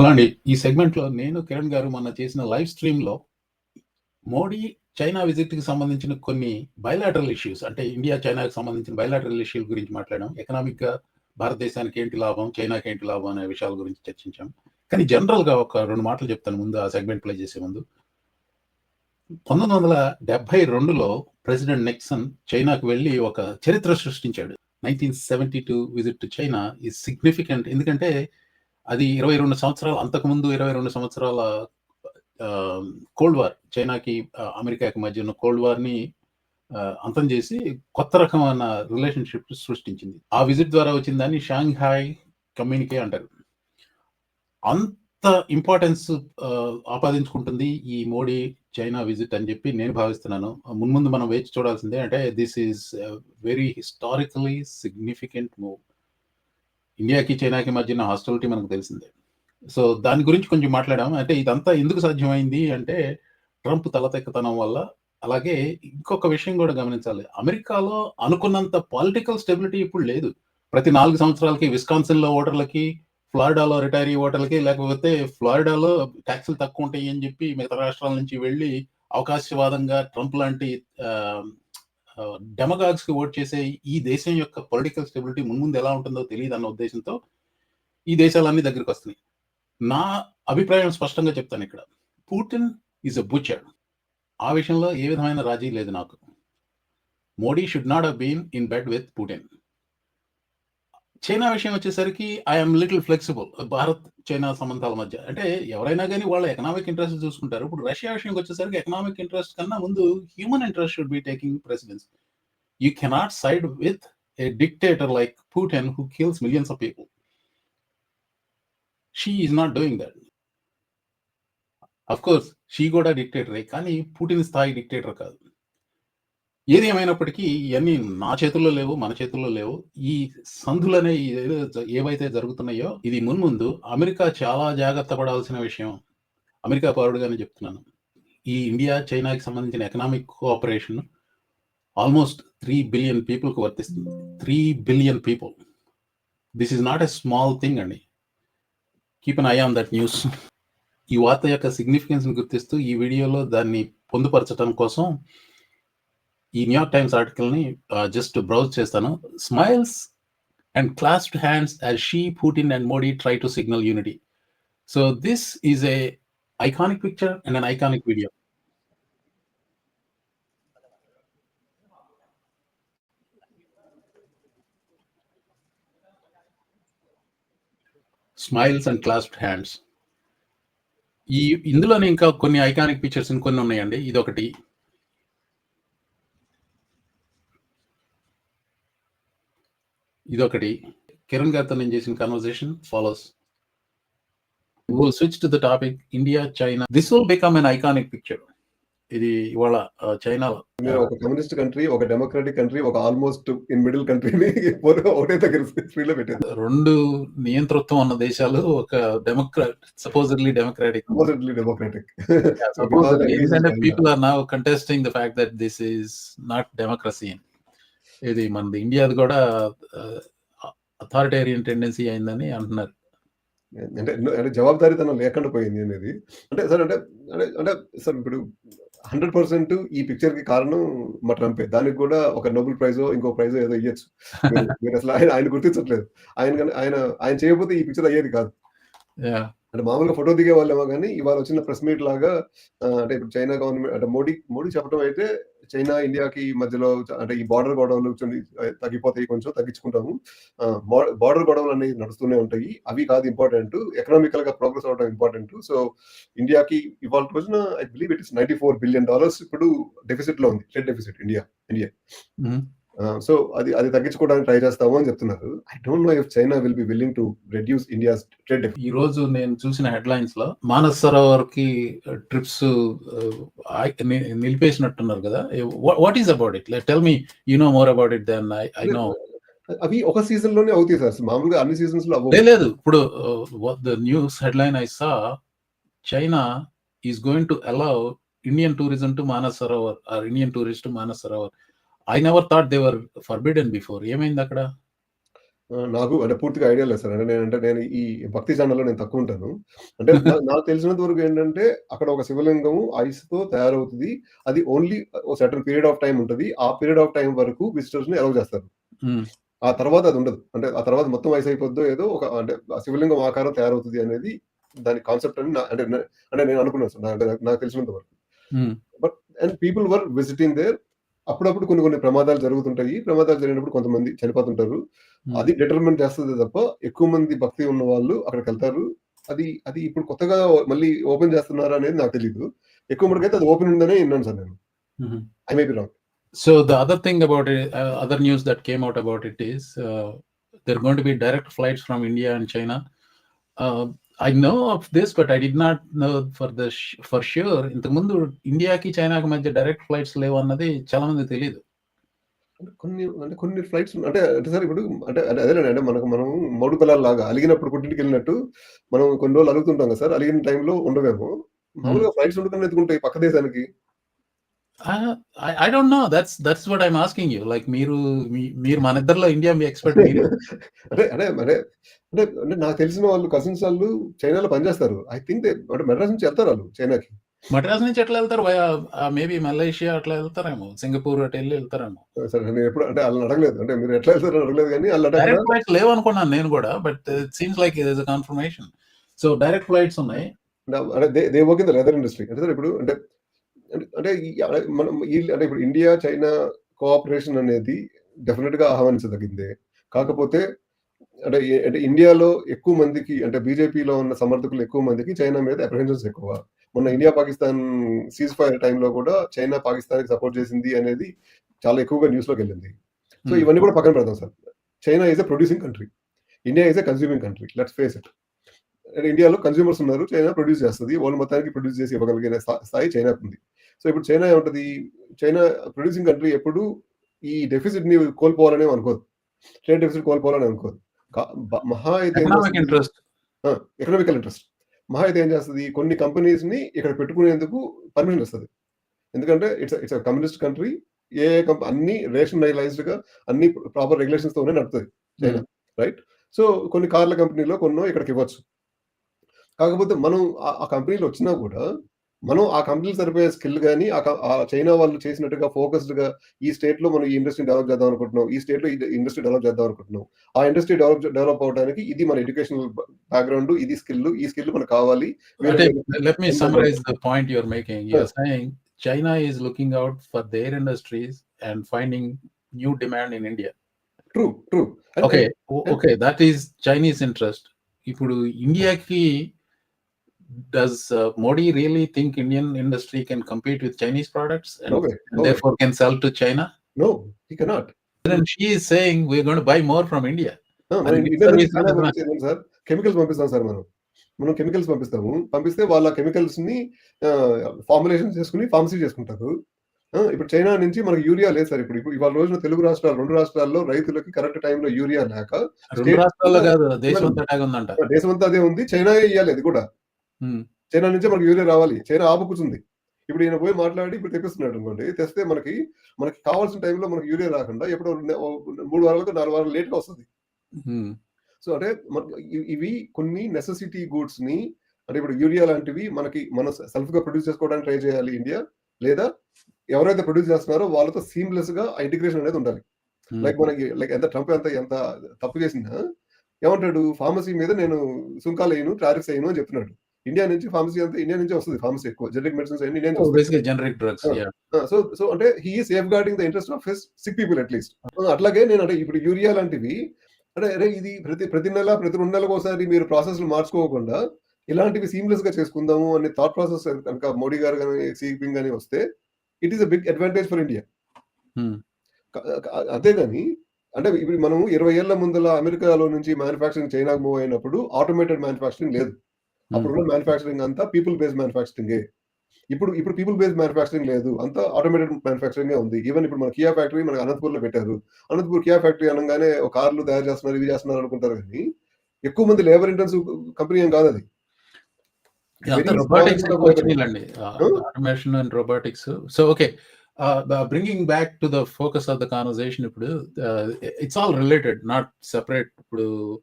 అలాంటి ఈ సెగ్మెంట్‌లో నేను, కిరణ్ గారు మొన్న చేసిన లైవ్ స్ట్రీమ్‌లో మోడీ చైనా విజిట్‌కి సంబంధించిన కొన్ని బయలాటరల్ ఇష్యూస్ అంటే ఇండియా, చైనాకి సంబంధించిన బయలాటరల్ ఇష్యూల గురించి మాట్లాడాం. ఎకనామిక్‌గా భారతదేశానికి ఏంటి లాభం, చైనాకి ఏంటి లాభం అనే విషయాల గురించి చర్చించాం. కానీ జనరల్‌గా ఒక రెండు మాటలు చెప్తాను ముందు ఆ సెగ్మెంట్ ప్లే చేసే ముందు. 1972లో ప్రెసిడెంట్ నెక్సన్ చైనాకు వెళ్ళి ఒక చరిత్ర సృష్టించాడు. 1972 visit to China is significant ఎందుకంటే అది 22 సంవత్సరాలు అంతకుముందు 22 సంవత్సరాల కోల్డ్ వార్ చైనాకి అమెరికాకి మధ్య ఉన్న కోల్డ్ వార్‌ని అంతం చేసి కొత్త రకమైన రిలేషన్‌షిప్ సృష్టించింది. ఆ విజిట్ ద్వారా వచ్చిన దాన్ని షాంఘాయ్ కమ్యూనికే అంటారు. అంత ఇంపార్టెన్స్ ఆపాదించుకుంటుంది ఈ మోడీ చైనా విజిట్ అని చెప్పి నేను భావిస్తున్నాను. మున్ముందు మనం వేచి చూడాల్సిందే. అంటే this is very historically significant move. ఇండియాకి, చైనాకి మధ్యన హాస్టిలిటీ మనకు తెలిసిందే. సో, దాని గురించి కొంచెం మాట్లాడాము అంటే ఇదంతా ఎందుకు సాధ్యమైంది అంటే ట్రంప్ తలతెక్కతనం వల్ల. అలాగే ఇంకొక విషయం కూడా గమనించాలి. అమెరికాలో అనుకున్నంత పొలిటికల్ స్టెబిలిటీ ఇప్పుడు లేదు. ప్రతి నాలుగు సంవత్సరాలకి విస్కాన్సిన్‌లో ఓటర్లకి, ఫ్లారిడాలో రిటైరీ ఓటర్లకి లేకపోతే ఫ్లారిడాలో ట్యాక్సులు తక్కువ ఉంటాయి అని చెప్పి మిగతా రాష్ట్రాల నుంచి వెళ్ళి అవకాశవాదంగా ట్రంప్ లాంటి ఆహ్, కి ఓట్ చేసే ఈ దేశం యొక్క పొలిటికల్ స్టెబిలిటీ మున్ముందు ఎలా ఉంటుందో తెలియదు అన్న ఉద్దేశంతో ఈ దేశాలన్నీ దగ్గరికొస్తున్నాయి. నా అభిప్రాయం స్పష్టంగా చెప్తాను ఇక్కడ. Putin is a butcher. ఆ విషయంలో ఏ విధమైన రాజీ లేదు నాకు. Modi should not have been in bed with Putin. China విషయం వచ్చేసరికి I'm little flexible. Bharat, China సంబంధాల మధ్య. అంటే ఎవరైనా కానీ వాళ్ళ ఎకనామిక్ ఇంట్రెస్ట్ చూసుకుంటారు. ఇప్పుడు రష్యా విషయంకి వచ్చేసరికి ఎకనామిక్ ఇంట్రెస్ట్ కన్నా ముందు human interest should be taking precedence. You cannot side with a dictator like and who kills millions of people. Xi is not doing that of course Xi కూడా డిక్టేటరే. కానీ Putin స్థాయి dictator కాదు. ఏది ఏమైనప్పటికీ ఇవన్నీ నా చేతుల్లో లేవు, మన చేతుల్లో లేవు. ఈ సంధులనే ఏవైతే జరుగుతున్నాయో ఇది మున్ముందు అమెరికా చాలా జాగ్రత్త పడాల్సిన విషయం. అమెరికా పౌరుడుగానే చెప్తున్నాను. ఈ ఇండియా, చైనాకి సంబంధించిన economic cooperation almost three billion పీపుల్‌కి వర్తిస్తుంది. Three billion people. This is not a small thing అండి. Keep an eye on that news. ఈ వార్త యొక్క సిగ్నిఫికెన్స్‌ని గుర్తిస్తూ ఈ వీడియోలో దాన్ని పొందుపరచడం కోసం ఈ న్యూయార్క్ టైమ్స్ ఆర్టికల్‌ని జస్ట్ బ్రౌజ్ చేస్తాను. Smiles and clasped hands as Xi, Putin and Modi try to signal unity. So, this is a iconic picture and an iconic video. Smiles and clasped hands. ఈ ఇందులోనే ఇంకా కొన్ని iconic pictures కొన్ని ఉన్నాయండి. ఇదొకటి. ఇదొకటి. కిరణ్ గారితో నేను చేసిన conversation follows. Will switch to the topic India, China. This will become an iconic picture. ఇది ఇవాళ చైనాలో మీరు ఒక కమ్యూనిస్ట్ కంట్రీ, ఒక డెమోక్రాటిక్ కంట్రీ, ఒక ఆల్మోస్ట్ ఇన్ మిడిల్ కంట్రీని ఒకటే దగ్గర స్క్రీన్‌లో పెట్టారు. 2 నియంతృత్వం ఉన్న దేశాలు ఒక democrat supposedly democratic. Supposedly democratic. China. People are now contesting the fact that this is not democracy అని. ఇది మనది ఇండియాది కూడా అథారిటేరియన్ టెండెన్సీ అయిందని అంటున్నారు. అంటే అంటే జవాబుదారీతనం లేకుండా పోయింది అనేది. అంటే సార్ అంటే అంటే అంటే సార్ ఇప్పుడు 100% ఈ పిక్చర్‌కి కారణం మా ట్రంపే. దానికి కూడా ఒక నోబెల్ ప్రైజో, ఇంకో ప్రైజో ఏదో ఇయ్యొచ్చు. మీరు మీరసలు ఆయన ఆయన గుర్తించట్లేదు. ఆయన ఆయన ఆయన చేయకపోతే ఈ పిక్చర్ అయ్యేది కాదు. అంటే మామూలుగా ఫోటో దిగేవాళ్ళేమో గానీ, ఇవాళ వచ్చిన ప్రెస్ మీట్ లాగా అంటే ఇప్పుడు చైనా గవర్నమెంట్ అంటే మోడీ మోడీ చెప్పడం అయితే చైనా, ఇండియాకి మధ్యలో అంటే ఈ బార్డర్ గొడవలు తగ్గిపోతాయి కొంచెం తగ్గించుకుంటాము. బార్డర్ గొడవలు అనేవి నడుస్తూనే ఉంటాయి. అవి కాదు ఇంపార్టెంట్. ఎకనామికల్గా ప్రోగ్రెస్ అవ్వడం ఇంపార్టెంట్. సో, ఇండియాకి ఇవాళ రోజున I believe it is $94 billion ఇప్పుడు డెఫిసిట్‌లో ఉంది. Trade deficit India India. So, అది అది తగ్గించుకోవడానికి ట్రై చేస్తాము అని చెప్తున్నారు. I don't know if China will be willing to reduce India's trade. ఈ రోజు నేను చూసిన హెడ్‌లైన్స్‌లో మానస్ సరోవర్‌కి ట్రిప్స్ ఆహ్, ఆయి ని నిలిపేసినట్టున్నారు కదా! What is about it? Like tell me you know more about it then I know. అవి ఒక సీజన్‌లోనే అవుతాయి సార్. మామూలుగా అన్ని సీజన్స్‌లో అవ్వవు. లేదు. ఇప్పుడు the news headline I saw China is going to allow Indian tourism to Manas Sarovar or Indian tourist to Manas Sarovar. I never thought they were forbidden before. ఏమైంది అక్కడ? నాకు అంటే పూర్తిగా ఐడియా లేదు సార్. అంటే నేనంటే నేను ఈ భక్తి ఛానెల్‌లో నేను తక్కువుంటాను. అంటే నా నాకు తెలిసినంత వరకు ఏంటంటే అక్కడ ఒక శివలింగము ఐస్‌తో తయారవుతది. అది only certain period of time ఉంటది. ఆ పీరియడ్ ఆఫ్ టైమ్ వరకు విజిటర్స్‌ని అలౌ చేస్తారు. హ్మ్. ఆ తర్వాత అది ఉండదు. అంటే ఆ తర్వాత మొత్తం ఐస్ అయిపోద్దో ఏదో ఒక అంటే ఆ శివలింగం ఆకారం తయారవుతది అనేది దాని కాన్సెప్ట్ అని నా అంటే నే అంటే నేను అనుకున్నాను సార్. నా అంటే నాకు తెలిసినంత వరకు. But and people were visiting there. అప్పుడప్పుడు కొన్ని కొన్ని ప్రమాదాలు జరుగుతుంటాయి. ప్రమాదాలు జరిగినప్పుడు కొంతమంది చనిపోతుంటారు. అది డిటర్మిన్ చేస్తది తప్ప ఎక్కువ మంది భక్తి ఉన్నవాళ్ళు అక్కడికెళ్తారు. అది అది ఇప్పుడు కొత్తగా మళ్ళీ ఓపెన్ చేస్తున్నారా అనేది నాకు తెలీదు. ఎక్కువ మటుకైతే అది ఓపెన్ ఉందనే విన్నాను సార్ నేను. I may be wrong. So the other thing about it, uh, other news that came out about it is uh, there are going to be direct flights know of this, but I did not know for the sh- for sure. ఇంతకుముందు ఇండియాకి చైనాకి మధ్య direct flights లేవు అన్నది చాలా మంది తెలియదు కొన్ని అంటే కొన్ని ఫ్లైట్స్ అంటే అంటే సార్ ఇప్పుడు అంటే అదేనండి అంటే మనకు మనం మౌడు పిల్లల్లాగా అలిగినప్పుడు పుట్టింటికెళ్ళినట్టు మనం కొన్ని రోజులు అలుగుతుంటాం కదా సార్. అలిగిన టైంలో ఉండవేమో. మామూలుగా ఫ్లైట్స్ ఉండకుండా ఎందుకుంటాయి పక్క దేశానికి? I don't know that's that's what I'm asking you like మీరు మీరు మన ఇద్దరిలో ఇండియా మీ ఎక్స్పర్ట్ మీరు. అంటే అంటే అంటే అంటే అంటే నాకు తెలిసిన వాళ్ళు కజిన్స్ వాళ్ళు చైనాలో పనిచేస్తారు. ఐ థింక్ అంటే మెడ్రాస్ నుంచి వెళ్తారు ఆళ్ళు చైనాకి. మద్రాస్ నుంచి ఎట్లా వెళ్తారు? మేబీ మలేషియా అట్లా వెళ్తారేమో. సింగపూర్ అట్లా వెళ్ళి వెళ్తారేమో. సరే నేను ఎప్పుడు అంటే ఆళ్ళని అడగలేదు. అంటే మీరు ఎట్లా వెళ్తారో అడగలేదు అంటే డైరెక్ట్ ఫ్లైట్స్ లేవు అనుకున్నాను నేను కూడా but it seems like it is confirmation so direct flights ఉన్నాయి. అంటే they they work in the leather industry. అంటే ఇప్పుడు అంటే అంటే మనం అంటే ఇప్పుడు ఇండియా, చైనా కోఆపరేషన్ అనేది డెఫినిట్‌గా ఆహ్వానించదగిందే. కాకపోతే అంటే అంటే ఇండియాలో ఎక్కువ మందికి అంటే బీజేపీలో ఉన్న సమర్థకులు ఎక్కువ మందికి చైనా మీద అప్రహెన్షన్స్ ఎక్కువ. మొన్న ఇండియా, పాకిస్తాన్ సీజ్ ఫైర్ టైమ్‌లో కూడా చైనా పాకిస్తాన్‌కి సపోర్ట్ చేసింది అనేది చాలా ఎక్కువగా న్యూస్‌లోకెళ్ళింది. So Hmm. ఇవన్నీ కూడా పక్కన పెడదాం sir. China is a producing country. India is a consuming country. Let's face it. అంటే ఇండియాలో కన్స్యూమర్స్ ఉన్నారు. చైనా ప్రొడ్యూస్ చేస్తది. వాళ్ళు మొత్తానికి ప్రొడ్యూస్ చేసి ఇవ్వగలిగిన స్థా స్థాయి చైనాకుంది. సో ఇప్పుడు చైనా ఏమంటది? చైనా ప్రొడ్యూసింగ్ కంట్రీ ఎప్పుడు ఈ డెఫిసిట్‌ని కోల్పోవాలని అనుకోదు. ట్రేడ్ డెఫిసిట్ కోల్పోవాలని అనుకోదు. మహా అయితే? ఇంట్రెస్ట్! Economical interest. మహా అయితే ఏం చేస్తది? కొన్ని కంపెనీస్‌ని ఇక్కడ పెట్టుకునేందుకు పర్మిషన్ ఇస్తది. ఎందుకంటే ఇట్స్ ఇట్స్ కమ్యూనిస్ట్ కంట్రీ. ఏ అన్ని రేషనలైజ్డ్‌గా అన్ని ప్రాపర్ రెగ్యులేషన్స్‌తోనే నడుపుతది చైనా. రైట్? సో కొన్ని కార్ల కంపెనీలో కొన్నో ఇక్కడికి ఇవ్వచ్చు. కాకపోతే మనం ఆ కంపెనీలు వచ్చినా కూడా మనం ఆ కంపెనీకి సరిపోయే స్కిల్ గాని ఆ చైనా వాళ్ళు చేసినట్టుగా ఫోకస్డ్‌గా ఈ స్టేట్‌లో మనం ఈ ఇండస్ట్రీని డెవలప్ చేద్దాం అనుకుంటున్నాం. ఈ స్టేట్‌లో ఈ ఇండస్ట్రీ డెవలప్ చేద్దాం అనుకుంటున్నాం. ఆ ఇండస్ట్రీ డెవలప్ డెవలప్ అవ్వడానికి ఇది మన ఎడ్యుకేషనల్ బ బ్యాక్‌గ్రౌండ్ ఇది స్కిల్. ఈ స్కిల్ మనకు కావాలి. అంటే వీళ్ళకి లెట్ మీ ఎంత summarize the point you are making. Saying China is looking out for their industries and finding new demand in India. True. True. Okay. Okay. That is Chinese interest. ఇప్పుడు ఇండియాకి does Modi really think Indian industry can compete with Chinese products no and way. No way. therefore can sell to China? No. He cannot. Then she is saying we're going to buy more from India. And China? Chemicals పంపిస్తాం sir మనం. మనం chemicals పంపిస్తాము. పంపిస్తే వాళ్ళ కెమికల్స్‌ని ఆహ్, formulation చేసుకొని pharmacy చేసుకుంటారు. ఇప్పుడు చైనా నుంచి మనకు యూరియా లేదు సార్ ఇప్పుడు. ఇప్పుడు ఇవాళ రోజున తెలుగు రాష్ట్రాలు 2 రాష్ట్రాల్లో రైతులకి కరెక్ట్ టైమ్‌లో యూరియా లేక 2 స్టేట్ రాష్ట్రాల్లో కాదు ఇవ్వాలి. దేశమంతా అదే ఉంది. చైనాయే ఇయ్యాలి అది కూడా. చైనా నుంచే మనకు యూరియా రావాలి. చైనా ఆపు కూర్చుంది. ఇప్పుడు ఈయన పోయి మాట్లాడి ఇప్పుడు తెప్పిస్తున్నాడు అనుకోండి. తెస్తే మనకి మనకి కావాల్సిన టైమ్‌లో మనకు యూరియా రాకుండా ఎప్పుడో నె 3 వారాలకో, 4 వారాలు లేట్‌గా వస్తది. సో అంటే ఇవి కొన్ని నెసెసిటీ గూడ్స్‌ని అంటే ఇప్పుడు యూరియా లాంటివి మనకి మనం సె సెల్ఫ్‌గా ప్రొడ్యూస్ చేసుకోవడానికి ట్రై చేయాలి ఇండియా. లేదా ఎవరైతే ప్రొడ్యూస్ చేస్తున్నారో వాళ్ళతో సీమ్‌లెస్‌గా ఆ ఇంటిగ్రేషన్ అనేది ఉండాలి. లైక్ మనకి లైక్ ఎంత ట్రంప్ ఎంత ఎంత తప్పు చేసినా ఏమంటాడు ఫార్మసీ మీద నేను సుంకాలేయను, టారిఫ్స్ ఎయను అని చెప్తున్నాడు. ఇండియా నుంచి ఫార్మసీ అంతా ఇండియా నుంచే వస్తది ఫార్మసీ ఎక్కువ. జనరిక్ మెడిసిన్స్ అయన్నీ ఇండియా నుంచి Oh. ఆ! Yeah. ఆ! సో సో అంటే he is safeguarding the interest of his sick people at least. అట్లాగే నేను అంటే ఇప్పుడు యూరియా లాంటివి అరే! అరే! ఇది ప్రతి ప్రతి నెల, ప్రతి 2 నెలలకోసారి మీరు ప్రాసెస్‌లు మార్చుకోకుండా ఇలాంటివి సీమ్‌లెస్‌గా చేసుకుందాము అనే థాట్ ప్రాసెస్ కనుక మోడీ గారు గాని, షీ జిన్‌పింగ్ గాని వస్తే it is a big advantage for India. అంతేగాని అంటే ఇప్పుడు మనం 20 ఏళ్ళ ముందల అమెరికాలో నుంచి మ్యానుఫ్యాక్చరింగ్ చైనాకి మూవ్ అయినప్పుడు ఆటోమేటెడ్ మ్యానుఫ్యాక్చరింగ్ లేదు. హ్మ్. అప్పుడున్న మ్యానుఫ్యాక్చరింగ్ అంతా పీపుల్ బేస్డ్ మ్యానుఫ్యాక్చరింగే. ఇప్పుడు ఇప్పుడు పీపుల్ బేస్డ్ మ్యానుఫ్యాక్చరింగ్ లేదు. అంతా ఆటోమేటెడ్ మ్యానుఫ్యాక్చరింగే ఉంది. ఈవెన్ ఇప్పుడు మన కియా ఫ్యాక్టరీ మనకి అనంతపూర్‌లో పెట్టారు. అనంతపూర్ కియా ఫ్యాక్టరీ అనంగానే ఒక కార్లు తయారు చేస్తున్నారు, ఇవి చేస్తున్నారు అనుకుంటారు గానీ ఎక్కువ మంది లేబర్ ఇంటెన్సివ్ కంపెనీ ఏం. ఆ? Automation and robotics. So okay. Bringing back to the focus of the conversation ఇప్పుడు it's all related not separate ఇప్పుడు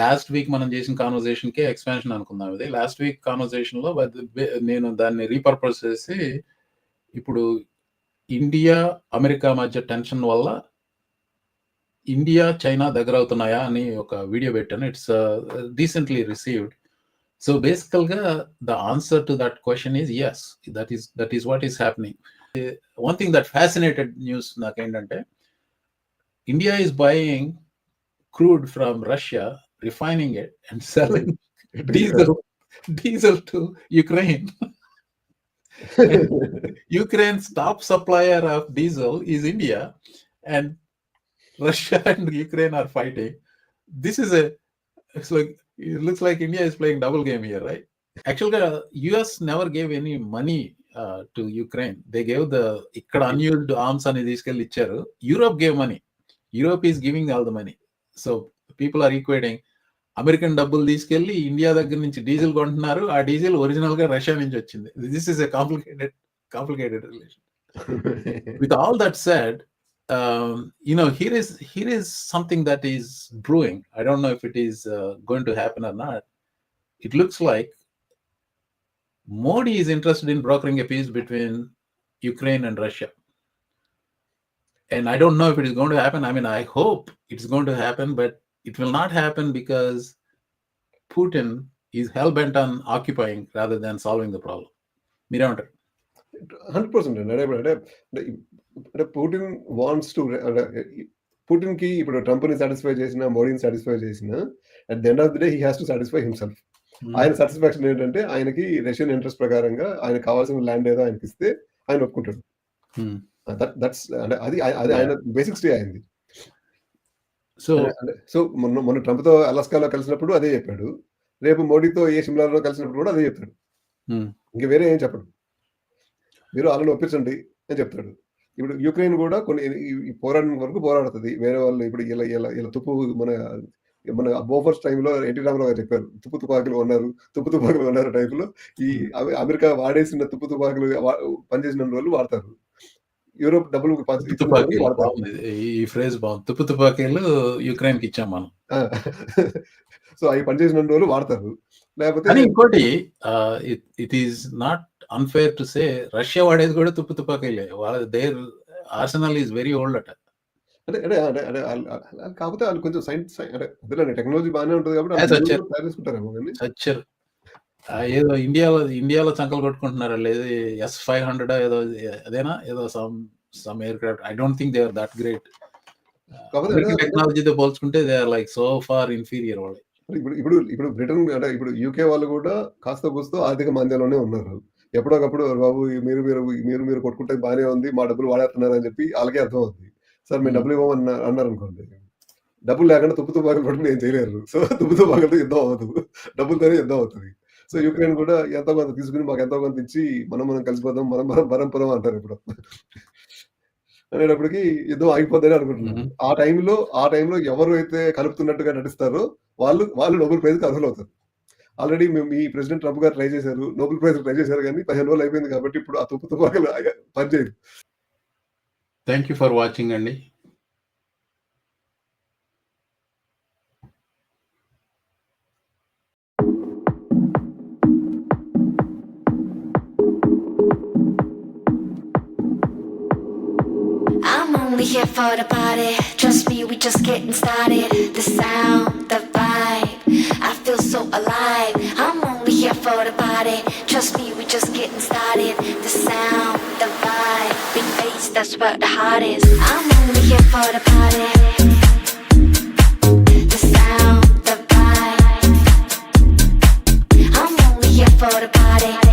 లాస్ట్ వీక్ మనం చేసిన కాన్వర్జేషన్కి ఎక్స్పాన్షన్ అనుకుందాం ఇది. లాస్ట్ వీక్ కాన్వర్జేషన్లో నేను దాన్ని రీపర్పస్ చేసి ఇప్పుడు ఇండియా అమెరికా మధ్య టెన్షన్ వల్ల ఇండియా చైనా దగ్గర అవుతున్నాయా అని ఒక వీడియో పెట్టాను. It's recently received so basically the answer to that question is yes that is that is what is happening one thing that fascinated news నాకేంటంటే India is buying crude from Russia Refining it and selling diesel diesel to Ukraine. Ukraine's top supplier of diesel is India, and Russia and Ukraine are fighting. This is a it's like it looks like India is playing double game here, right? Actually, US never gave any money uh, to Ukraine. They gave the ఇక్కడ unused arms అని తీసుకెళ్ళి ఇచ్చారు Europe gave money Europe is giving all the money so people are equating American డబ్బులు తీసుకెళ్లి India దగ్గర నుంచి diesel కొంటున్నారు ఆ డీజిల్ ఒరిజినల్ గా రష్యా నుంచి వచ్చింది this is a complicated complicated relation with all that said, um, you know, here is here is something that is brewing. I don't know if it is uh, going to happen or not. It looks like Modi is interested in brokering a peace between Ukraine and Russia. And I don't know if it is going to happen. I mean, I hope it's going to happen, but it will not happen because Putin is hell bent on occupying rather than solving the problem. Miramata. Hundred percent అండి అంటే అంటే Putin wants to పుటిన్కి ఇప్పుడు ట్రంప్ని satisfy చేసిన మోడీని satisfy చేసిన at the end of the day he has to satisfy himself ఆయన satisfaction ఏంటంటే ఆయనకి రష్యన్ ఇంట్రెస్ట్ ప్రకారంగా ఆయన కావాల్సిన ల్యాండ్ ఏదో ఆయనకి ఇస్తే ఆయన ఒప్పుకుంటాడు. Hmm. దట్స్ అంటే అది అది ఆయన బేసిక్ స్టే అయింది. అంటే సో మొన్న మొన్న ట్రంప్తో అలాస్కాలో కలిసినప్పుడు అదే చెప్పాడు. రేపు మోడీతో ఏ సిమ్లాలో కలిసినప్పుడు కూడా అదే చెప్తాడు. ఇంక వేరే ఏం చెప్పడు. మీరు వాళ్ళని ఒప్పించండి అని చెప్తాడు. ఇప్పుడు యుక్రెయిన్ కూడా కొన్ని ఈ- పోరాటం వరకు పోరాడుతుంది. వేరే వాళ్ళు ఇప్పుడు ఇలా ఇలా ఇలా తుప్పు మన మన బోఫర్స్ టైంలో ఎన్టీ రామారావు గారు చెప్పారు. తుప్పు తుపాకులు ఉన్నారు తుప్పు తుపాకులు ఉన్నారు టైపులో ఈ అమె- అమెరికా వాడేసిన తుప్పు తుపాకులు పనిచేసిన వాళ్ళు వాడతారు. యూరోప్ డబ్బులు ఈ- ఫ్రేజ్ బాగుంది. తుప్పు తుపాకీలు యుక్రెయిన్కి ఇచ్చాం మనం. సో అవి పనిచేసిన వాళ్ళు వాడతారు. లేకపోతే ఇంకోటి it is not unfair to say Russia వాడేది కూడా తుప్పు తుపాకీలే. వాళ్ళ their arsenal is very old అట. అంటే అంటే అంటే కాకపోతే వాళ్ళు కొంచెం సైన్స్ అంటే టెక్నాలజీ బాగానే ఉంటుంది కాబట్టి ఏదో ఇండియాలో ఇండియాలో చంకలు కొట్టుకుంటున్నారు? లేదు ఎస్ ఫైవ్ హండ్రెడ్ ఏదో అదేనా? ఏదో some some aircraft I don't think they are that great టెక్నాలజీతో పోల్చుకుంటే they are like so far inferior వాళ్ళు. ఇప్పుడు ఇప్పుడు ఇప్పుడు బ్రిటన్ అంటే ఇప్పుడు యూకే వాళ్ళు కూడా కాస్త కూస్తో ఆర్థిక మాంద్యంలోనే ఉన్నారు. ఎప్పుడోకప్పుడు బాబు మీరు మీరు మీరు మీరు కొట్టుకుంటే బాగానే ఉంది మా డబ్బులు వాడేస్తున్నారు అని చెప్పి వాళ్ళకే అర్థం అవుతుంది సార్ మేము Hmm. డబ్బులు ఇవ్వమని అన్నారు అనుకోండి డబ్బులు లేకుండా తుప్పు తుపాకులు పట్టుకుని ఏం చేయలేరు. సో తుప్పు తుపాకులతో యుద్ధం అవ్వదు. డబ్బులతోనే యుద్ధం అవుతుంది. సో యుక్రెయిన్ కూడా ఎంతో కొంత తీసుకుని మాకు ఎంతో కొంత ఇచ్చి మనం మనం కలిసిపోదాం మనం మనం పదం అంటారు ఇప్పుడు. అనేటప్పటికి యుద్ధం ఆగిపోద్దని అనుకుంటున్నాను. ఆ టైంలో ఆ టైంలో ఎవరు అయితే కలుపుతున్నట్టుగా నటిస్తారో వాళ్ళు వాళ్ళు నోబెల్ ప్రైజ్కి అర్హులు అవుతారు. ఆల్రెడీ మేము ఈ ప్రెసిడెంట్ ట్రంప్ గారు ట్రై చేశారు నోబెల్ ప్రైజ్ ట్రై చేశారు కానీ పదిహేను రోజులు అయిపోయింది కాబట్టి ఇప్పుడు ఆ తుప్పు తుపాకులు పనిచేయదు. థ్యాంక్ యూ ఫర్ వాచింగ్ అండి. here for the party. Trust me, we just getting started. The sound, the vibe, I feel so alive. I'm only here for the party. Trust me, we just getting started. The sound, the vibe, big bass, that's what the heart is. I'm only here for the party. for the body.